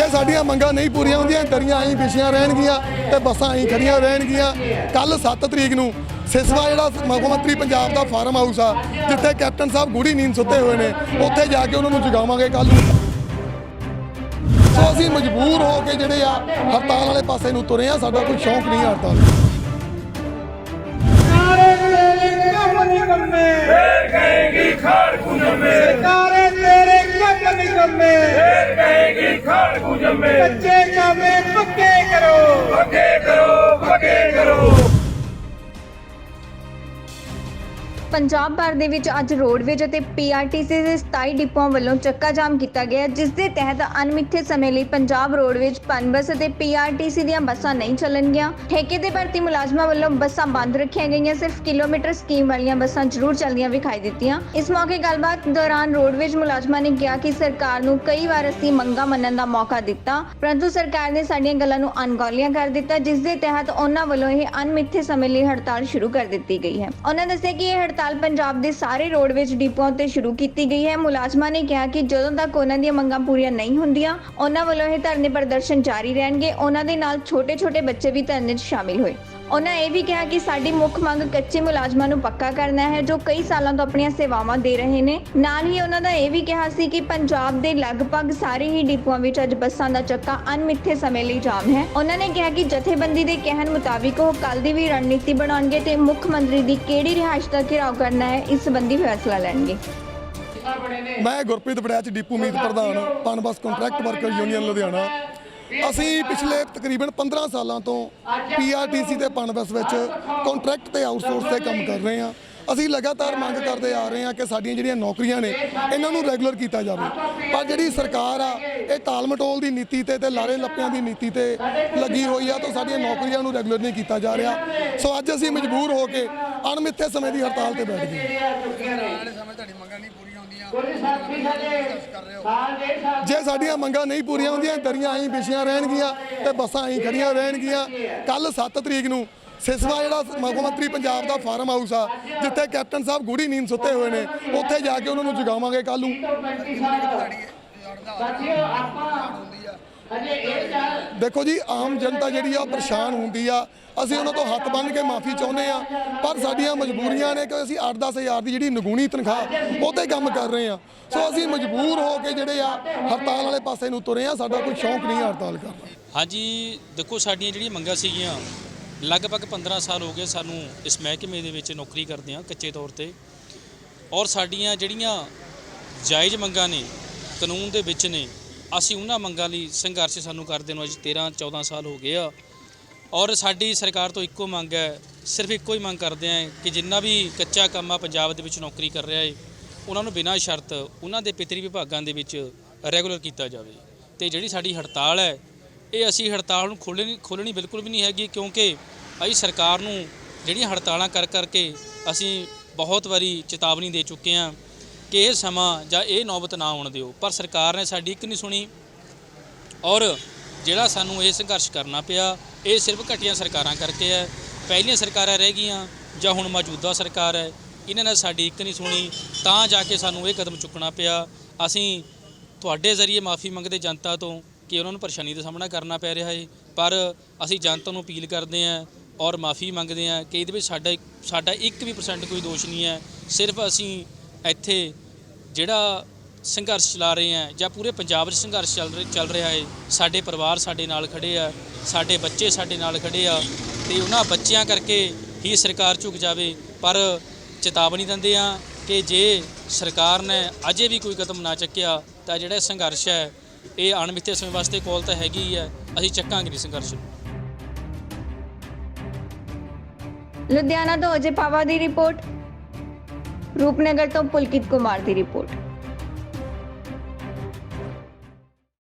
ਜੇ ਸਾਡੀਆਂ ਮੰਗਾਂ ਨਹੀਂ ਪੂਰੀਆਂ ਹੁੰਦੀਆਂ ਦਰੀਆਂ ਆਈ ਵਿਛੀਆਂ ਰਹਿਣਗੀਆਂ ਤੇ ਬੱਸਾਂ ਆਈ ਖੜੀਆਂ ਰਹਿਣਗੀਆਂ। ਕੱਲ 7 ਤਰੀਕ ਨੂੰ ਸਿਸਵਾ ਜਿਹੜਾ ਮੁੱਖ ਮੰਤਰੀ ਪੰਜਾਬ ਦਾ ਫਾਰਮ ਹਾਊਸ ਆ ਜਿੱਥੇ ਕੈਪਟਨ ਸਾਹਿਬ ਗੂੜੀ ਨੀਂਦ ਸੁੱਤੇ ਹੋਏ ਨੇ ਉੱਥੇ ਜਾ ਕੇ ਉਹਨਾਂ ਨੂੰ ਜਗਾਵਾਂਗੇ ਕੱਲ ਨੂੰ। ਸੋ ਅਸੀਂ ਮਜਬੂਰ ਹੋ ਕੇ ਜਿਹੜੇ ਆ ਹੜਤਾਲ ਵਾਲੇ ਪਾਸੇ ਨੂੰ ਤੁਰੇ ਆ ਸਾਡਾ ਕੋਈ ਸ਼ੌਂਕ ਨਹੀਂ ਹੜਤਾਲ ਸਰਕਾਰੇ ਤੇਰੇ ਕੰਮ ਨਿਕੰਮੇ ਫੇਰ ਕਹੇਗੀ ਖਾੜ ਫੇਰ ਕਹੇਗੀ ਖਾੜ ਕੁਜੰਮੇ ਕੱਚੇ ਕਾਮੇ ਪੱਕੇ ਕਰੋ। ਪੱਕੇ ਪੰਜਾਬ ਭਰ ਦੇ ਵਿੱਚ ਅੱਜ ਰੋਡਵੇਜ ਅਤੇ ਪੀਆਰਟੀਸੀ ਦੇ 27 ਡਿਪੂਆਂ ਵੱਲੋਂ ਚੱਕਾ ਜਾਮ ਕੀਤਾ ਗਿਆ ਜਿਸ ਦੇ ਤਹਿਤ ਅਨਮਿੱਥੇ ਸਮੇਂ ਲਈ ਪੰਜਾਬ ਰੋਡਵੇਜ, ਪਨਬਸ ਅਤੇ ਪੀਆਰਟੀਸੀ ਦੀਆਂ ਬੱਸਾਂ ਨਹੀਂ ਚੱਲਣਗੀਆਂ। ਠੇਕੇ ਦੇ ਭਰਤੀ ਮੁਲਾਜ਼ਮਾਂ ਵੱਲੋਂ ਬੱਸਾਂ ਬੰਦ ਰੱਖੀਆਂ ਗਈਆਂ। ਸਿਰਫ ਕਿਲੋਮੀਟਰ ਸਕੀਮ ਵਾਲੀਆਂ ਬੱਸਾਂ ਜ਼ਰੂਰ ਚੱਲਦੀਆਂ ਵਿਖਾਈ ਦਿੱਤੀਆਂ। ਇਸ ਮੌਕੇ ਗੱਲਬਾਤ ਦੌਰਾਨ ਰੋਡਵੇਜ ਮੁਲਾਜ਼ਮਾਂ ਨੇ ਕਿਹਾ ਕਿ ਸਰਕਾਰ ਨੂੰ ਕਈ ਵਾਰ ਅਸੀਂ ਮੰਗਾਂ ਮੰਨਣ ਦਾ ਮੌਕਾ ਦਿੱਤਾ, ਪਰੰਤੂ ਸਰਕਾਰ ਨੇ ਸਾਡੀਆਂ ਗੱਲਾਂ ਨੂੰ ਅਣਗੌਲੀਆਂ ਕਰ ਦਿੱਤਾ, ਜਿਸ ਦੇ ਤਹਿਤ ਉਹਨਾਂ ਵੱਲੋਂ ਇਹ ਅਨਮਿੱਥੇ ਸਮੇਂ ਲਈ ਹੜਤਾਲ ਸ਼ੁਰੂ ਕਰ ਦਿੱਤੀ ਗਈ ਹੈ। ਉਹਨਾਂ ਦੱਸਿਆ ਕਿ ਇਹ ਹੜਤਾਲ ਪੰਜਾਬ ਦੇ ਸਾਰੇ ਰੋਡਵੇਜ ਡਿਪੂਆਂ ਤੇ ਸ਼ੁਰੂ ਕੀਤੀ ਗਈ ਹੈ। ਮੁਲਾਜ਼ਮਾਂ ਨੇ ਕਿਹਾ ਕਿ ਜਦੋਂ ਤੱਕ ਉਹਨਾਂ ਦੀਆਂ ਮੰਗਾਂ ਪੂਰੀਆਂ ਨਹੀਂ ਹੁੰਦੀਆਂ, ਉਹਨਾਂ ਵੱਲੋਂ ਇਹ ਧਰਨੇ ਪ੍ਰਦਰਸ਼ਨ ਜਾਰੀ ਰਹਿਣਗੇ। ਉਹਨਾਂ ਦੇ ਨਾਲ ਛੋਟੇ-ਛੋਟੇ ਬੱਚੇ ਵੀ ਧਰਨੇ 'ਚ ਸ਼ਾਮਿਲ ਹੋਏ। ਉਹਨਾਂ ਇਹ ਵੀ ਕਿਹਾ ਕਿ ਸਾਡੀ ਮੁੱਖ ਮੰਗ ਕੱਚੇ ਮੁਲਾਜ਼ਮਾਂ ਨੂੰ ਪੱਕਾ ਕਰਨਾ ਹੈ ਜੋ ਕਈ ਸਾਲਾਂ ਤੋਂ ਆਪਣੀਆਂ ਸੇਵਾਵਾਂ ਦੇ ਰਹੇ ਨੇ। ਨਾਲ ਹੀ ਉਹਨਾਂ ਦਾ ਇਹ ਵੀ ਕਿਹਾ ਸੀ ਕਿ ਪੰਜਾਬ ਦੇ ਲਗਭਗ ਸਾਰੇ ਹੀ ਡਿਪੂਆਂ ਵਿੱਚ ਅੱਜ ਬੱਸਾਂ ਦਾ ਚੱਕਾ ਅਨਮਿੱਥੇ ਸਮੇਂ ਲਈ ਜਾਮ ਹੈ। ਉਹਨਾਂ ਨੇ ਕਿਹਾ ਕਿ ਜਥੇਬੰਦੀ ਦੇ ਕਹਿਣ ਮੁਤਾਬਿਕ ਉਹ ਕੱਲ ਦੀ ਵੀ ਰਣਨੀਤੀ ਬਣਾਉਣਗੇ ਤੇ ਮੁੱਖ ਮੰਤਰੀ ਦੀ ਕਿਹੜੀ ਰਿਹਾਇਸ਼ ਦਾ ਘਿਰਾਓ ਕਰਨਾ ਹੈ ਇਸ ਸੰਬੰਧੀ ਫੈਸਲਾ ਲੈਣਗੇ। ਮੈਂ ਗੁਰਪ੍ਰੀਤ ਬੜੈਚ ਡਿਪੂ ਮੀਤ ਪ੍ਰਧਾਨ Punbus contract worker union Ludhiana. ਅਸੀਂ ਪਿਛਲੇ ਤਕਰੀਬਨ 15 ਸਾਲਾਂ ਤੋਂ ਪੀਆਰਟੀਸੀ ਤੇ ਪਨਬਸ ਵਿੱਚ ਕੰਟਰੈਕਟ ਤੇ ਆਊਟਸੋਰਸ ਤੇ ਕੰਮ ਕਰ ਰਹੇ ਹਾਂ। ਅਸੀਂ ਲਗਾਤਾਰ ਮੰਗ ਕਰਦੇ ਆ ਰਹੇ ਹਾਂ ਕਿ ਸਾਡੀਆਂ ਜਿਹੜੀਆਂ ਨੌਕਰੀਆਂ ਨੇ, ਇਹਨਾਂ ਨੂੰ ਰੈਗੂਲਰ ਕੀਤਾ ਜਾਵੇ। ਪਰ ਜਿਹੜੀ ਸਰਕਾਰ ਆ, ਇਹ ਤਾਲਮਟੋਲ ਦੀ ਨੀਤੀ ਤੇ ਤੇ ਲਾਰੇ ਲੱਪਿਆਂ ਦੀ ਨੀਤੀ ਤੇ ਲੱਗੀ ਹੋਈ ਆ, ਤਾਂ ਸਾਡੀਆਂ ਨੌਕਰੀਆਂ ਨੂੰ ਰੈਗੂਲਰ ਨਹੀਂ ਕੀਤਾ ਜਾ ਰਿਹਾ। ਸੋ ਅੱਜ ਅਸੀਂ ਮਜਬੂਰ ਹੋ ਕੇ ਅਣਮਿੱਥੇ ਸਮੇਂ ਦੀ ਹੜਤਾਲ ਤੇ ਬੈਠ ਗਏ। ਜੇ ਸਾਡੀਆਂ ਮੰਗਾਂ ਨਹੀਂ ਪੂਰੀਆਂ ਹੁੰਦੀਆਂ, ਦਰੀਆਂ ਆਈ ਵਿਛੀਆਂ ਰਹਿਣਗੀਆਂ ਤੇ ਬੱਸਾਂ ਆਈ ਖੜੀਆਂ ਰਹਿਣਗੀਆਂ। ਕੱਲ 7 ਤਰੀਕ ਨੂੰ ਸਿਸਵਾ ਜਿਹੜਾ ਮੁੱਖ ਮੰਤਰੀ ਪੰਜਾਬ ਦਾ ਫਾਰਮ ਹਾਊਸ ਆ, ਜਿੱਥੇ ਕੈਪਟਨ ਸਾਹਿਬ ਗੂੜੀ ਨੀਂਦ ਸੁੱਤੇ ਹੋਏ ਨੇ, ਉੱਥੇ ਜਾ ਕੇ ਉਹਨਾਂ ਨੂੰ ਜਗਾਵਾਂਗੇ ਕੱਲ ਨੂੰ। ਦੇਖੋ ਜੀ ਆਮ ਜਨਤਾ ਜਿਹੜੀ ਆ ਉਹ ਪਰੇਸ਼ਾਨ ਹੁੰਦੀ ਆ। ਅਸੀਂ ਉਹਨਾਂ ਤੋਂ ਹੱਥ ਬੰਨ੍ਹ ਕੇ ਮਾਫੀ ਚਾਹੁੰਦੇ ਆ ਪਰ ਸਾਡੀਆਂ ਮਜਬੂਰੀਆਂ ਨੇ ਕਿ ਅਸੀਂ 8-10 ਹਜ਼ਾਰ ਦੀ ਜਿਹੜੀ ਨਗੂਣੀ ਤਨਖਾਹ ਉਹ ਤੇ ਕੰਮ ਕਰ ਰਹੇ ਆ। ਸੋ ਅਸੀਂ ਮਜਬੂਰ ਹੋ ਕੇ ਜਿਹੜੇ ਆ ਹੜਤਾਲ ਵਾਲੇ ਪਾਸੇ ਨੂੰ ਤੁਰੇ ਆ ਸਾਡਾ ਕੋਈ ਸ਼ੌਂਕ ਨਹੀਂ ਹੜਤਾਲ ਕਰਨਾ ਹਾਂਜੀ ਦੇਖੋ ਸਾਡੀਆਂ ਜਿਹੜੀਆਂ ਮੰਗਾਂ ਸੀਗੀਆਂ ਲਗਭਗ 15 ਸਾਲ ਹੋ ਗਏ ਸਾਨੂੰ ਇਸ ਮਹਿਕਮੇ ਦੇ ਵਿੱਚ ਨੌਕਰੀ ਕਰਦੇ ਆ ਕੱਚੇ ਤੌਰ ਤੇ। ਔਰ ਸਾਡੀਆਂ ਜਿਹੜੀਆਂ ਜਾਇਜ਼ ਮੰਗਾਂ ਨੇ ਕਾਨੂੰਨ ਦੇ ਵਿੱਚ ਨੇ ਅਸੀਂ ਉਹਨਾਂ ਮੰਗਾਂ ਲਈ ਸੰਘਰਸ਼ ਸਾਨੂੰ ਕਰਦੇ ਨੂੰ ਅੱਜ 13 14 ਸਾਲ ਹੋ ਗਏ ਆ। ਔਰ ਸਾਡੀ ਸਰਕਾਰ ਤੋਂ ਇੱਕੋ ਮੰਗ ਹੈ, ਸਿਰਫ ਇੱਕੋ ਹੀ ਮੰਗ ਕਰਦੇ ਆ ਕਿ ਜਿੰਨਾ ਵੀ ਕੱਚਾ ਕੰਮ ਆ ਪੰਜਾਬ ਦੇ ਵਿੱਚ ਨੌਕਰੀ ਕਰ ਰਿਹਾ ਹੈ ਉਹਨਾਂ ਨੂੰ ਬਿਨਾਂ ਸ਼ਰਤ ਉਹਨਾਂ ਦੇ ਪਿਤਰੀ ਵਿਭਾਗਾਂ ਦੇ ਵਿੱਚ ਰੈਗੂਲਰ ਕੀਤਾ ਜਾਵੇ। ਤੇ ਜਿਹੜੀ ਸਾਡੀ ਹੜਤਾਲ ਹੈ, ਇਹ ਅਸੀਂ ਹੜਤਾਲ ਨੂੰ ਖੋਲ੍ਹਣੀ ਖੋਲ੍ਹਣੀ ਬਿਲਕੁਲ ਵੀ ਨਹੀਂ ਹੈਗੀ ਕਿਉਂਕਿ ਅਸੀਂ ਸਰਕਾਰ ਨੂੰ ਜਿਹੜੀਆਂ ਹੜਤਾਲਾਂ ਕਰ ਕਰਕੇ ਅਸੀਂ ਬਹੁਤ ਵਾਰੀ ਚੇਤਾਵਨੀ ਦੇ ਚੁੱਕੇ ਹਾਂ ਕਿ ਇਹ ਸਮਾਂ ਜਾਂ ਇਹ ਨੌਬਤ ਨਾ ਆਉਣ ਦਿਓ। ਪਰ ਸਰਕਾਰ ਨੇ ਸਾਡੀ ਇੱਕ ਨਹੀਂ ਸੁਣੀ। ਔਰ ਜਿਹੜਾ ਸਾਨੂੰ ਇਹ ਸੰਘਰਸ਼ ਕਰਨਾ ਪਿਆ, ਇਹ ਸਿਰਫ ਘਟੀਆਂ ਸਰਕਾਰਾਂ ਕਰਕੇ ਹੈ। ਪਹਿਲੀਆਂ ਸਰਕਾਰਾਂ ਰਹਿ ਗਈਆਂ ਜਾਂ ਹੁਣ ਮੌਜੂਦਾ ਸਰਕਾਰ ਹੈ, ਇਹਨਾਂ ਨੇ ਸਾਡੀ ਇੱਕ ਨਹੀਂ ਸੁਣੀ। ਤਾਂ ਜਾ ਕੇ ਸਾਨੂੰ ਇਹ ਕਦਮ ਚੁੱਕਣਾ ਪਿਆ। ਅਸੀਂ ਤੁਹਾਡੇ ਜ਼ਰੀਏ ਮਾਫੀ ਮੰਗਦੇ ਜਨਤਾ ਤੋਂ ਕਿ ਉਹਨਾਂ ਨੂੰ ਪਰੇਸ਼ਾਨੀ ਦਾ ਸਾਹਮਣਾ ਕਰਨਾ ਪੈ ਰਿਹਾ ਹੈ। ਪਰ ਅਸੀਂ ਜਨਤਾ ਨੂੰ ਅਪੀਲ ਕਰਦੇ ਹਾਂ ਔਰ ਮਾਫੀ ਮੰਗਦੇ ਹਾਂ ਕਿ ਇਹਦੇ ਵਿੱਚ ਸਾਡਾ ਸਾਡਾ 1 ਵੀ ਪਰਸੈਂਟ ਕੋਈ ਦੋਸ਼ ਨਹੀਂ ਹੈ। ਸਿਰਫ ਅਸੀਂ ਇੱਥੇ ਜਿਹੜਾ ਸੰਘਰਸ਼ ਚਲਾ ਰਹੇ ਹਾਂ ਜਾਂ ਪੂਰੇ ਪੰਜਾਬ 'ਚ ਸੰਘਰਸ਼ ਚੱਲ ਰਿਹਾ ਚੱਲ ਰਿਹਾ ਹੈ ਸਾਡੇ ਪਰਿਵਾਰ ਸਾਡੇ ਨਾਲ ਖੜੇ ਆ, ਸਾਡੇ ਬੱਚੇ ਸਾਡੇ ਨਾਲ ਖੜੇ ਆ ਤੇ ਉਹਨਾਂ ਬੱਚਿਆਂ ਕਰਕੇ ਹੀ ਸਰਕਾਰ ਝੁਕ ਜਾਵੇ, ਪਰ ਚੇਤਾਵਨੀ ਦਿੰਦੇ ਆ ਕਿ ਜੇ ਸਰਕਾਰ ਨੇ ਅਜੇ ਵੀ ਕੋਈ ਕਦਮ ਨਾ ਚੱਕਿਆ ਤਾਂ ਜਿਹੜਾ ਸੰਘਰਸ਼ ਹੈ, ਇਹ ਅਣਮਿੱਥੇ ਸਮੇਂ ਵਾਸਤੇ ਕੋਲ ਤਾਂ ਹੈਗੀ ਹੀ ਹੈ, ਅਸੀਂ ਚੱਕਾਂਗੇ ਨਹੀਂ ਸੰਘਰਸ਼ ਲੁਧਿਆਣਾ ਤੋਂ ਅਜੇ ਪਾਵਾ ਦੀ ਰਿਪੋਰਟ। ਰੂਪਨਗਰ ਤੋਂ ਪੁਲਕਿਤ ਕੁਮਾਰ ਦੀ ਰਿਪੋਰਟ।